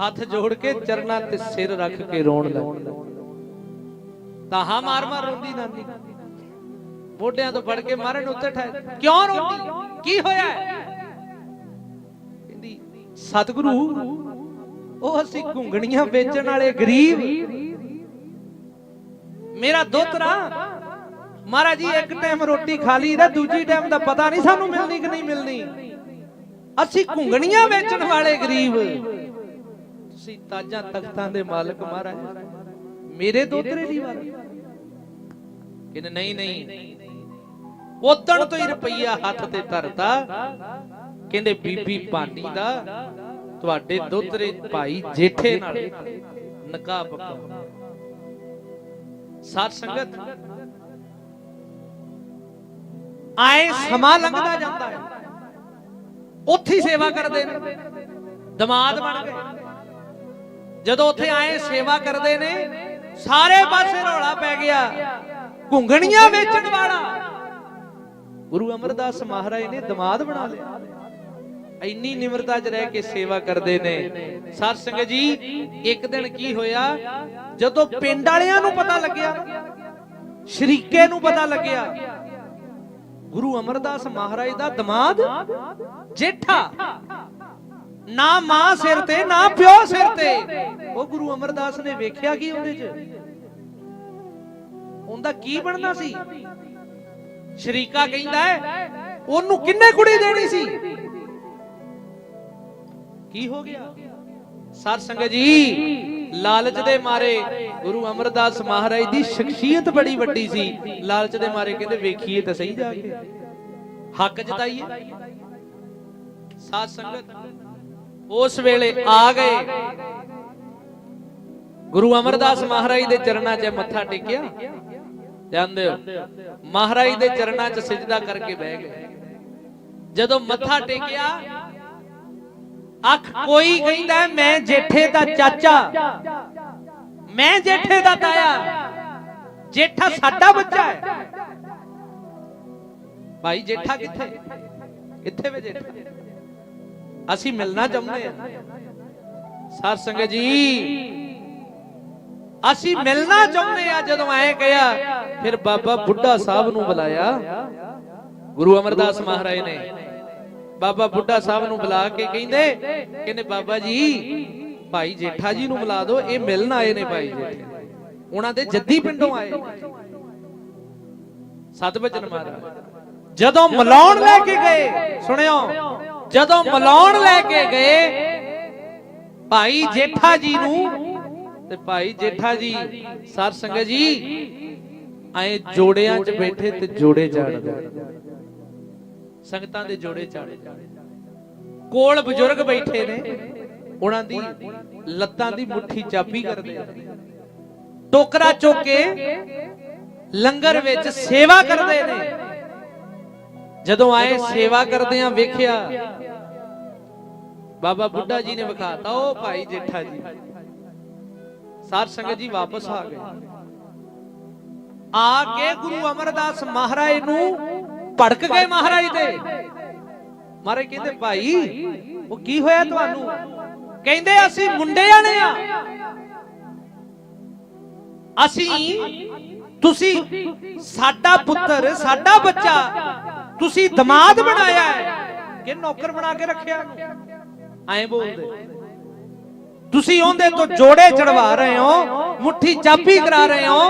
ਹੱਥ ਜੋੜ ਕੇ ਚਰਨਾਂ ਤੇ ਸਿਰ ਰੱਖ ਕੇ ਰੋਣ ਲੱਗ ਤਾਹਾ ਮਾਰ ਮਾਰ ਰੋਂਦੀ ਨਾਨੀ ਮੋਢਿਆਂ ਤੋਂ ਫੜ ਕੇ ਮਾਰਨ ਉੱਤੇ ਠਾਏ ਕਿਉਂ ਰੋਂਦੀ? ਕੀ ਹੋਇਆ? ਕਹਿੰਦੀ, ਸਤਿਗੁਰੂ, ਉਹ ਅਸੀਂ ਘੁੰਗਣੀਆਂ ਵੇਚਣ ਵਾਲੇ ਗਰੀਬ। ਮੇਰਾ ਦੋਤਰਾ, ਮਹਾਰਾਜ ਜੀ, ਇੱਕ ਟਾਈਮ ਰੋਟੀ ਖਾ ਲਈ ਦਾ ਦੂਜੀ ਟਾਈਮ ਦਾ ਪਤਾ ਨਹੀਂ ਸਾਨੂੰ ਮਿਲਣੀ ਕਿ ਨਹੀਂ ਮਿਲਣੀ ਅਸੀਂ ਘੁੰਗਣੀਆਂ ਵੇਚਣ ਵਾਲੇ ਗਰੀਬ। ਤੁਸੀਂ ਤਾਜਾਂ ਤਖਤਾਂ ਦੇ ਮਾਲਕ ਮਹਾਰਾਜ। ਮੇਰੇ ਦੋਤਰੇ ਦੀ ਵਾਰ। ਕਹਿੰਦੇ ਨਹੀਂ ਨਹੀਂ। ਉਦਣ ਤੋਂ ਹੀ ਰੁਪਈਆ ਹੱਥ ਤੇ ਧਰਤਾ ਕਹਿੰਦੇ, ਬੀਬੀ ਪਾਨੀ ਦਾ, ਤੁਹਾਡੇ ਦੋਤਰੇ ਭਾਈ ਜੇਠੇ ਨਾਲ ਨਕਾਬ ਪੱਕਾ ਸਾਧ ਸੰਗਤ, ਆਏ ਸਮਾਂ ਲੰਘਦਾ ਜਾਂਦਾ ਹੈ। ਉੱਥੇ ਸੇਵਾ ਕਰਦੇ ਨੇ। ਦਮਾਦ ਬਣ ਗਏ। ਜਦੋਂ ਉੱਥੇ ਆਏ, ਸੇਵਾ ਕਰਦੇ ਨੇ, ਸਾਰੇ ਪਾਸੇ ਰੌਲਾ ਪੈ ਗਿਆ। ਘੁੰਗਣੀਆਂ ਵੇਚਣ ਵਾਲਾ। ਗੁਰੂ ਅਮਰਦਾਸ ਮਹਾਰਾਜ ਨੇ ਦਮਾਦ ਬਣਾ ਲਿਆ। ਇੰਨੀ ਨਿਮਰਤਾ 'ਚ ਰਹਿ ਕੇ ਸੇਵਾ ਕਰਦੇ ਨੇ। ਸਾਧ ਸੰਗਤ ਜੀ, ਇੱਕ ਦਿਨ ਕੀ ਹੋਇਆ? ਜਦੋਂ ਪਿੰਡ ਵਾਲਿਆਂ ਨੂੰ ਪਤਾ ਲੱਗਿਆ, ਸ਼ਰੀਕੇ ਨੂੰ ਪਤਾ ਲੱਗਿਆ, ਗੁਰੂ ਅਮਰਦਾਸ ਮਹਾਰਾਜ ਦਾ ਦਮਾਦ ਜੇਠਾ ਨਾ ਮਾਂ ਸਿਰ ਤੇ, ਨਾ ਪਿਓ ਸਿਰ ਤੇ। ਉਹ ਗੁਰੂ ਅਮਰਦਾਸ ਨੇ ਵੇਖਿਆ ਕੀ ਉਹਦੇ 'ਚ? ਉਹਦਾ ਕੀ ਬਣਨਾ ਸੀ? ਸ਼ਰੀਕਾ ਕਹਿੰਦਾ ਹੈ, ਉਹਨੂੰ ਕਿੰਨੇ ਕੁੜੀ ਦੇਣੀ ਸੀ? ਕੀ ਹੋ ਗਿਆ? ਸਤ ਸੰਗਤ ਜੀ, ਲਾਲਚ ਦੇ ਮਾਰੇ ਗੁਰੂ ਅਮਰਦਾਸ ਮਹਾਰਾਜ ਦੀ ਸ਼ਖਸੀਅਤ ਬੜੀ ਵੱਡੀ ਸੀ। ਲਾਲਚ ਦੇ ਮਾਰੇ ਕਹਿੰਦੇ, ਵੇਖੀਏ ਤਾਂ ਸਹੀ ਜਾ ਕੇ। ਹੱਕ ਜਤਾਈਏ। ਸਾਧ ਸੰਗਤ ਉਸ ਵੇਲੇ ਆ ਗਏ। ਗੁਰੂ ਅਮਰਦਾਸ ਮਹਾਰਾਜ ਦੇ ਚਰਨਾਂ 'ਚ ਮੱਥਾ ਟੇਕਿਆ। ਜਾਂਦੇ ਹੋ, ਮਹਾਰਾਜ ਦੇ ਚਰਨਾਂ 'ਚ ਸਿਜਦਾ ਕਰਕੇ ਬਹਿ ਗਏ। ਜਦੋਂ ਮੱਥਾ ਟੇਕਿਆ, ਅੱਖ ਕੋਈ ਕਹਿੰਦਾ, ਮੈਂ ਜੇਠੇ ਦਾ ਚਾਚਾ। ਮੈਂ ਜੇਠੇ ਦਾ ਤਾਇਆ। ਜੇਠਾ ਸਾਡਾ ਬੱਚਾ ਹੈ। ਭਾਈ, ਜੇਠਾ ਕਿੱਥੇ? ਕਿੱਥੇ ਵੇ ਜੇਠਾ? ਅਸੀਂ ਮਿਲਣਾ ਚਾਹੁੰਦੇ ਹਾਂ। ਸਾਧ ਸੰਗਤ ਜੀ ਅਸੀਂ ਮਿਲਣਾ ਚਾਹੁੰਦੇ ਆ ਜਦੋਂ ਐ ਕਿਹਾ ਫਿਰ ਬਾਬਾ ਬੁੱਢਾ ਸਾਹਿਬ ਨੂੰ ਬੁਲਾਇਆ। ਗੁਰੂ ਅਮਰਦਾਸ ਮਹਾਰਾਜ ਨੇ। ਬਾਬਾ ਬੁੱਢਾ ਸਾਹਿਬ ਨੂੰ ਬੁਲਾ ਕੇ ਕਹਿੰਦੇ ਕਹਿੰਦੇ ਬਾਬਾ ਜੀ ਭਾਈ ਜੇਠਾ ਜੀ ਨੂੰ ਬੁਲਾ ਦਿਓ ਇਹ ਮਿਲਣ ਆਏ ਨੇ ਭਾਈ ਜੇਠੇ ਉਹਨਾਂ ਦੇ ਜੱਦੀ ਪਿੰਡੋਂ ਆਏ ਸਤਬਚਨ ਮਹਾਰਾਜ ਜਦੋਂ ਮਲਾਉਣ ਲੈ ਕੇ ਗਏ ਸੁਣਿਓ ਜਦੋਂ ਮਲਾਉਣ ਲੈ ਕੇ ਗਏ, ਭਾਈ ਜੇਠਾ ਜੀ ਨੂੰ, ਤੇ ਭਾਈ ਜੇਠਾ ਜੀ, ਸਰ ਸੰਗਤ ਜੀ, ਐ ਜੋੜਿਆਂ 'ਚ ਬੈਠੇ ਤੇ ਜੋੜੇ ਚਾੜਦੇ ਸੰਗਤਾਂ ਦੇ ਜੋੜੇ ਚਾੜੇ ਕੋਲ ਬਜ਼ੁਰਗ ਬੈਠੇ ਨੇ, ਉਹਨਾਂ ਦੀ ਲੱਤਾਂ ਦੀ ਮੁੱਠੀ ਚਾਬੀ ਕਰਦੇ ਟੋਕਰਾ ਚੁੱਕ ਕੇ ਲੰਗਰ ਵਿੱਚ ਸੇਵਾ ਕਰਦੇ ਨੇ। ਜਦੋਂ ਆਏ ਸੇਵਾ ਕਰਦਿਆਂ ਵੇਖਿਆ। ਬਾਬਾ ਬੁੱਢਾ ਜੀ ਨੇ ਵਿਖਾਤਾ ਉਹ ਭਾਈ ਜੇਠਾ ਜੀ। ਸਾਧ ਸੰਗਤ ਜੀ ਵਾਪਸ ਆ ਗਏ। ਆ ਕੇ ਗੁਰੂ ਅਮਰਦਾਸ ਮਹਾਰਾਜ ਨੂੰ ਭੜਕ ਗਏ ਮਹਾਰਾਜ ਤੇ। ਮਹਾਰਾਜ ਕਹਿੰਦੇ ਭਾਈ ਉਹ ਕੀ ਹੋਇਆ ਤੁਹਾਨੂੰ? ਕਹਿੰਦੇ ਅਸੀਂ ਮੁੰਡੇ ਆਣੇ ਆ। ਅਸੀਂ ਤੁਸੀਂ ਸਾਡਾ ਪੁੱਤਰ ਸਾਡਾ ਬੱਚਾ ਤੁਸੀਂ ਦਮਾਦ ਬਣਾਇਆ ਹੈ ਕਿ ਨੌਕਰ ਬਣਾ ਕੇ ਰੱਖਿਆ? ਐਂ ਬੋਲਦੇ। ਤੁਸੀਂ ਉਹਦੇ ਤੋਂ ਜੋੜੇ ਚੜਵਾ ਰਹੇ ਹੋ, ਮੁੱਠੀ ਚਾਬੀ ਕਰਾ ਰਹੇ ਹੋ,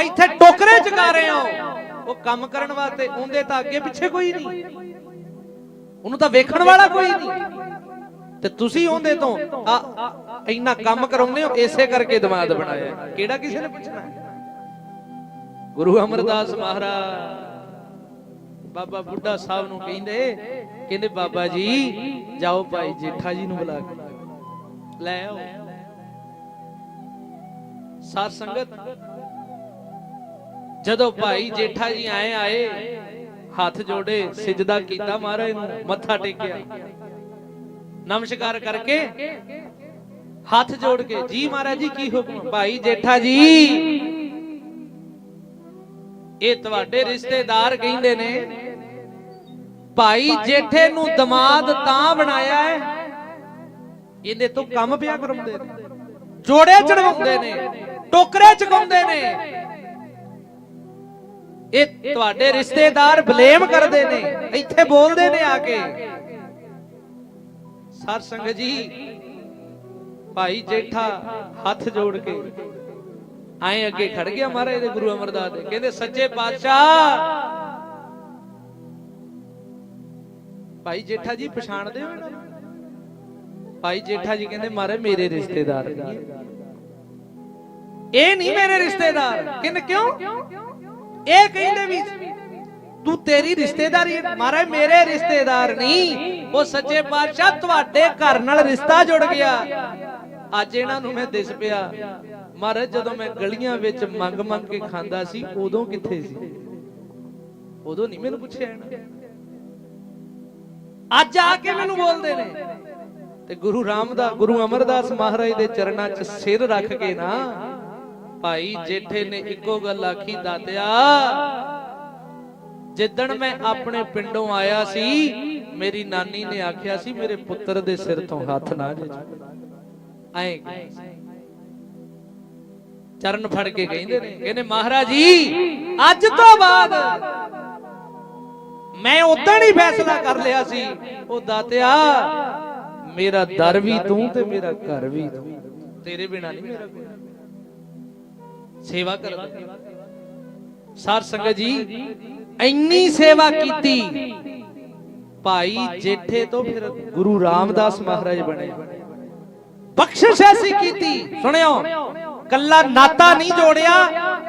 ਇੱਥੇ ਟੋਕਰੇ ਚਕਾ ਰਹੇ ਹੋ। ਉਹ ਕੰਮ ਕਰਨ ਵਾਸਤੇ ਉਹਦੇ ਤਾਂ ਅੱਗੇ ਪਿੱਛੇ ਕੋਈ ਨਹੀਂ। ਉਹਨੂੰ ਤਾਂ ਵੇਖਣ ਵਾਲਾ ਕੋਈ ਨਹੀਂ। ਤੇ ਤੁਸੀਂ ਉਹਦੇ ਤੋਂ ਆ ਇੰਨਾ ਕੰਮ ਕਰਾਉਂਦੇ ਹੋ, ਇਸੇ ਕਰਕੇ ਦਮਾਦ ਬਣਾਇਆ। ਕਿਹੜਾ ਕਿਸੇ ਨੇ ਪੁੱਛਣਾ? ਗੁਰੂ ਅਮਰਦਾਸ ਮਹਾਰਾਜ। ਬਾਬਾ ਬੁੱਢਾ ਸਾਹਿਬ ਨੂੰ ਕਹਿੰਦੇ ਕਹਿੰਦੇ ਬਾਬਾ ਜੀ, ਜਾਓ ਭਾਈ ਜੇਠਾ ਜੀ ਨੂੰ ਬੁਲਾ ਕੇ। ਲੈ ਆਓ। ਸਾਧ ਸੰਗਤ, ਜਦੋਂ ਭਾਈ ਜੇਠਾ ਜੀ ਆਏ ਆਏ, ਹੱਥ ਜੋੜੇ, ਸਿਜਦਾ ਕੀਤਾ ਮਹਾਰਾਜ ਨੂੰ, ਮੱਥਾ ਟੇਕਿਆ। ਨਮਸਕਾਰ ਕਰਕੇ, ਹੱਥ ਜੋੜ ਕੇ, ਜੀ ਮਹਾਰਾਜ ਜੀ, ਕੀ ਹੁਕਮ? ਭਾਈ ਜੇਠਾ ਜੀ ਇਹ ਤੁਹਾਡੇ ਰਿਸ਼ਤੇਦਾਰ ਕਹਿੰਦੇ ਨੇ, ਭਾਈ ਜੇਠੇ ਨੂੰ ਦਮਾਦ ਤਾਂ ਬਣਾਇਆ ਹੈ, ਇਹਦੇ ਤੋਂ ਕੰਮ ਪਿਆ ਕਰਾਉਂਦੇ ਨੇ। ਜੋੜੇ ਚੜਵਾਉਂਦੇ ਨੇ, ਟੋਕਰੇ ਚਕਾਉਂਦੇ ਨੇ। ਇਹ ਤੁਹਾਡੇ ਰਿਸ਼ਤੇਦਾਰ ਬਲੇਮ ਕਰਦੇ ਨੇ, ਇੱਥੇ ਬੋਲਦੇ ਨੇ ਆ ਕੇ। ਸਰ ਸੰਗਤ ਜੀ, ਭਾਈ ਜੇਠਾ ਹੱਥ ਜੋੜ ਕੇ। ਆਏ ਅੱਗੇ ਖੜ ਗਿਆ ਮਹਾਰਾਜ ਦੇ ਗੁਰੂ ਅਮਰਦਾਸ ਦੇ। ਕਹਿੰਦੇ, ਸੱਚੇ ਪਾਤਸ਼ਾਹ! ਭਾਈ ਜੇਠਾ ਜੀ ਪਛਾਣਦੇ ਹੋ ਭਾਈ ਜੇਠਾ ਜੀ ਕਹਿੰਦੇ ਮਾਰੇ ਮੇਰੇ ਰਿਸ਼ਤੇਦਾਰ ਨੇ। ਇਹ ਨਹੀਂ ਮੇਰੇ ਰਿਸ਼ਤੇਦਾਰ। ਕਿੰਨ ਕਿਉਂ? ਇਹ ਕਹਿੰਦੇ ਵੀ, ਤੂੰ ਤੇਰੀ ਰਿਸ਼ਤੇਦਾਰੀ ਮਹਾਰਾਜ, ਮੇਰੇ ਰਿਸ਼ਤੇਦਾਰ ਨਹੀਂ। ਉਹ ਸੱਚੇ ਪਾਤਸ਼ਾਹ ਤੁਹਾਡੇ ਘਰ ਨਾਲ ਰਿਸ਼ਤਾ ਜੁੜ ਗਿਆ। ਅੱਜ ਇਹਨਾਂ ਨੂੰ ਮੈਂ ਦਿਸ ਪਿਆ। ਮਹਾਰਾਜ, ਜਦੋਂ ਮੈਂ ਗਲੀਆਂ ਵਿੱਚ ਮੰਗ ਮੰਗ ਕੇ ਖਾਂਦਾ ਸੀ, ਉਦੋਂ ਕਿੱਥੇ ਸੀ? ਉਦੋਂ ਨਹੀਂ ਮੈਨੂੰ ਪੁੱਛਿਆ ਇਹਨਾਂ ਅੱਜ ਆ ਕੇ ਮੈਨੂੰ ਬੋਲਦੇ ਨੇ। ਤੇ ਗੁਰੂ ਰਾਮਦਾਸ ਗੁਰੂ ਅਮਰਦਾਸ ਮਹਾਰਾਜ ਦੇ ਚਰਨਾਂ 'ਚ ਸਿਰ ਰੱਖ ਕੇ ਨਾ, ਭਾਈ, ਜੇਠੇ ਨੇ ਇੱਕੋ ਗੱਲ ਆਖੀ, ਦਾਤਿਆ, ਜਿੱਦਣ ਮੈਂ ਆਪਣੇ ਪਿੰਡੋਂ ਆਇਆ ਸੀ, ਮੇਰੀ ਨਾਨੀ ਨੇ ਆਖਿਆ ਸੀ, ਮੇਰੇ ਪੁੱਤਰ ਦੇ ਸਿਰ ਤੋਂ ਹੱਥ ਨਾ ਜੇ ਆਏ ਚਰਨ ਫੜ ਕੇ ਕਹਿੰਦੇ ਨੇ ਕਹਿੰਦੇ ਮਹਾਰਾਜ ਜੀ ਅੱਜ ਤੋਂ ਬਾਅਦ ਮੈਂ ਉਦੋਂ ਹੀ ਫੈਸਲਾ ਕਰ ਲਿਆ ਸੀ। ਉਹ ਦਾਤਿਆ ਮੇਰਾ ਦਰ ਵੀ ਤੂੰ ਤੇ ਮੇਰਾ ਘਰ ਵੀ ਤੂੰ। ਤੇਰੇ ਬਿਨਾ ਨਹੀਂ ਮੇਰਾ ਕੋਈ। ਸੇਵਾ ਕਰਦਾ ਸਾਰ ਸੰਗਤ ਜੀ ਇੰਨੀ ਸੇਵਾ ਕੀਤੀ। ਭਾਈ ਜੇਠੇ ਤੋਂ ਫਿਰ ਗੁਰੂ ਰਾਮਦਾਸ ਮਹਾਰਾਜ ਬਣੇ। ਬਖਸ਼ਿਸ਼ ਐਸੀ ਕੀਤੀ। ਸੁਣਿਓ, ਕੱਲਾ ਨਾਤਾ ਨਹੀਂ ਜੋੜਿਆ,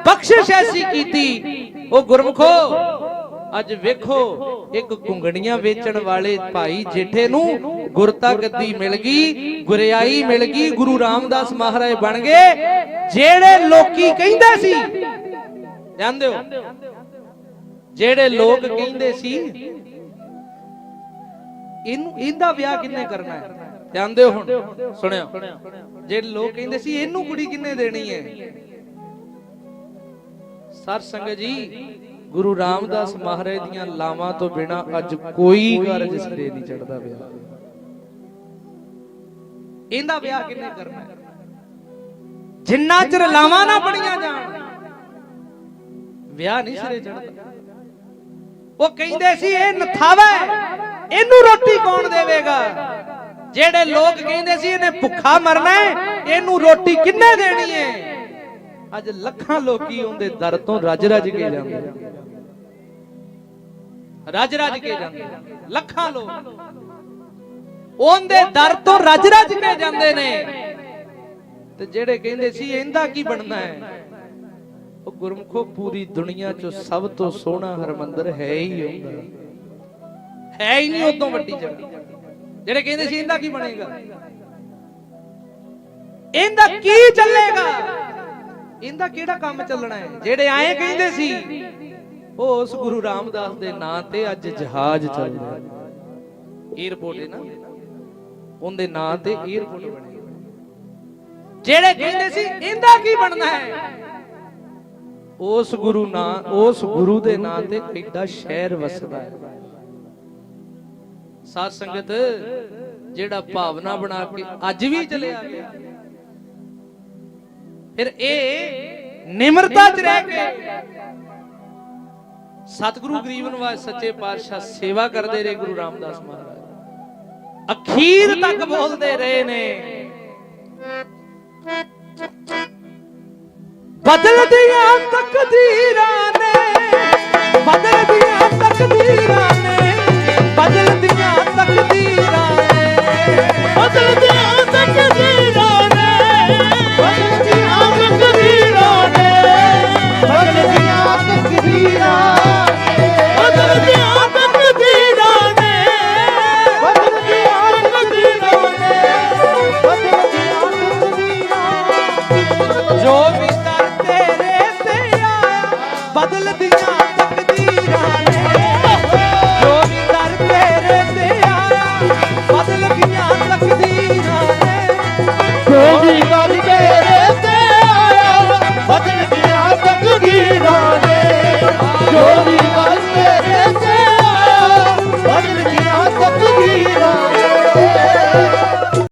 ਬਖਸ਼ਿਸ਼ ਐਸੀ ਕੀਤੀ। ਉਹ ਗੁਰਮਖੋ, ਅੱਜ ਵੇਖੋ, ਇੱਕ ਕੁੰਗਣੀਆਂ ਵੇਚਣ ਵਾਲੇ ਭਾਈ ਜੇਠੇ ਨੂੰ ਗੁਰਤਾ ਗੱਦੀ ਮਿਲ ਗਈ, ਗੁਰਿਆਈ ਮਿਲ ਗਈ, ਗੁਰੂ ਰਾਮਦਾਸ ਮਹਾਰਾਜ ਬਣ ਗਏ। ਜਿਹੜੇ ਲੋਕੀ ਕਹਿੰਦੇ ਸੀ, ਜਾਣਦੇ ਹੋ? ਜਿਹੜੇ ਲੋਕ ਕਹਿੰਦੇ ਸੀ, ਇਹਨੂੰ ਇਹਦਾ ਵਿਆਹ ਕਿੰਨੇ ਕਰਨਾ ਹੈ? ਜਾਣਦੇ ਹੋ ਹੁਣ? ਸੁਣਿਓ। ਜਿਹੜੇ ਲੋਕ ਕਹਿੰਦੇ ਸੀ, ਇਹਨੂੰ ਕੁੜੀ ਕਿੰਨੇ ਦੇਣੀ ਹੈ? ਸਰ ਸੰਗਤ ਜੀ, ਗੁਰੂ ਰਾਮਦਾਸ ਮਹਾਰਾਜ ਦੀਆਂ ਲਾਵਾਂ ਤੋਂ ਬਿਨਾ ਅੱਜ ਕੋਈ ਕਾਰਜ ਸਿਰੇ ਨਹੀਂ ਚੜਦਾ ਵਿਆਹ ਇਹਦਾ ਵਿਆਹ ਕਿੰਨੇ ਕਰਨਾ ਜਿੰਨਾ ਚਿਰ ਲਾਵਾਂ ਨਾ ਬੜੀਆਂ ਜਾਣ, ਵਿਆਹ ਨਹੀਂ ਸਿਰੇ ਚੜਦਾ ਉਹ ਕਹਿੰਦੇ ਸੀ, ਇਹ ਨਥਾਵਾ ਇਹਨੂੰ ਰੋਟੀ ਕੌਣ ਦੇਵੇਗਾ? ਜਿਹੜੇ ਲੋਕ ਕਹਿੰਦੇ ਸੀ ਇਹਨੇ ਭੁੱਖਾ ਮਰਨਾ ਹੈ, ਇਹਨੂੰ ਰੋਟੀ ਕਿੰਨੇ ਦੇਣੀ ਹੈ? ਅੱਜ ਲੱਖਾਂ ਲੋਕੀ ਉਹਦੇ ਦਰ ਤੋਂ ਰੱਜ ਰੱਜ ਕੇ ਜਾਂਦੇ ਰੱਜ ਰੱਜ ਕੇ ਜਾਂਦੇ ਲੱਖਾਂ ਲੋਕ। ਉਹਦੇ ਦਰ ਤੋਂ ਰੱਜ ਰੱਜ ਕੇ ਜਾਂਦੇ ਨੇ। ਤੇ ਜਿਹੜੇ ਕਹਿੰਦੇ ਸੀ, ਇਹਦਾ ਕੀ ਬਣਨਾ ਹੈ? ਉਹ ਗੁਰਮਖੋ, ਪੂਰੀ ਦੁਨੀਆ 'ਚ ਸਭ ਤੋਂ ਸੋਹਣਾ ਹਰਮੰਦਰ ਹੈ ਹੀ ਹੁੰਦਾ ਹੈ ਹੀ ਨਹੀਂ, ਉਦੋਂ ਵੱਡੀ ਜਗ੍ਹਾ। ਜਿਹੜੇ ਕਹਿੰਦੇ ਸੀ ਇਹਦਾ ਕੀ ਬਣੇਗਾ? ਇਹਦਾ ਕੀ ਚੱਲੇਗਾ? ਇਹਦਾ ਕਿਹੜਾ ਕੰਮ ਚੱਲਣਾ ਹੈ? ਜਿਹੜੇ ਆਏ ਕਹਿੰਦੇ ਸੀ ਉਹ ਉਸ ਗੁਰੂ ਰਾਮਦਾਸ ਦੇ ਨਾਂ ਤੇ ਅੱਜ ਜਹਾਜ਼ ਚੱਲ ਰਿਹਾ 에어ਪੋਰਟ ਹੈ ਨਾ? ਉਹਦੇ ਨਾਂ ਤੇ ਏਅਰਪੋਰਟ ਬਣਿਆ ਜਿਹੜੇ ਕਹਿੰਦੇ ਸੀ ਇਹਦਾ ਕੀ ਬਣਨਾ ਹੈ? ਉਸ ਗੁਰੂ ਨਾਂ ਉਸ ਗੁਰੂ ਦੇ ਨਾਂ ਤੇ ਐਡਾ ਸ਼ਹਿਰ ਵਸਦਾ ਹੈ। ਸਾਧ ਸੰਗਤ, ਜਿਹੜਾ ਭਾਵਨਾ ਬਣਾ ਕੇ ਅੱਜ ਵੀ ਚੱਲਿਆ ਗਿਆ। ਫਿਰ ਇਹ ਨਿਮਰਤਾ ਚ ਰਹਿ ਕੇ ਸਤਿਗੁਰੂ ਗਰੀਬ ਨਿਵਾਜ ਸੱਚੇ ਪਾਤਸ਼ਾਹ ਸੇਵਾ ਕਰਦੇ ਰਹੇ ਗੁਰੂ ਰਾਮਦਾਸ ਮਹਾਰਾਜ। ਅਖੀਰ ਤੱਕ ਬੋਲਦੇ ਰਹੇ ਨੇ। ਬਦਲਦੀਆਂ ਤਕਦੀਰਾਂ ਨੇ, ਬਦਲਦੀਆਂ ਤਕਦੀਰਾਂ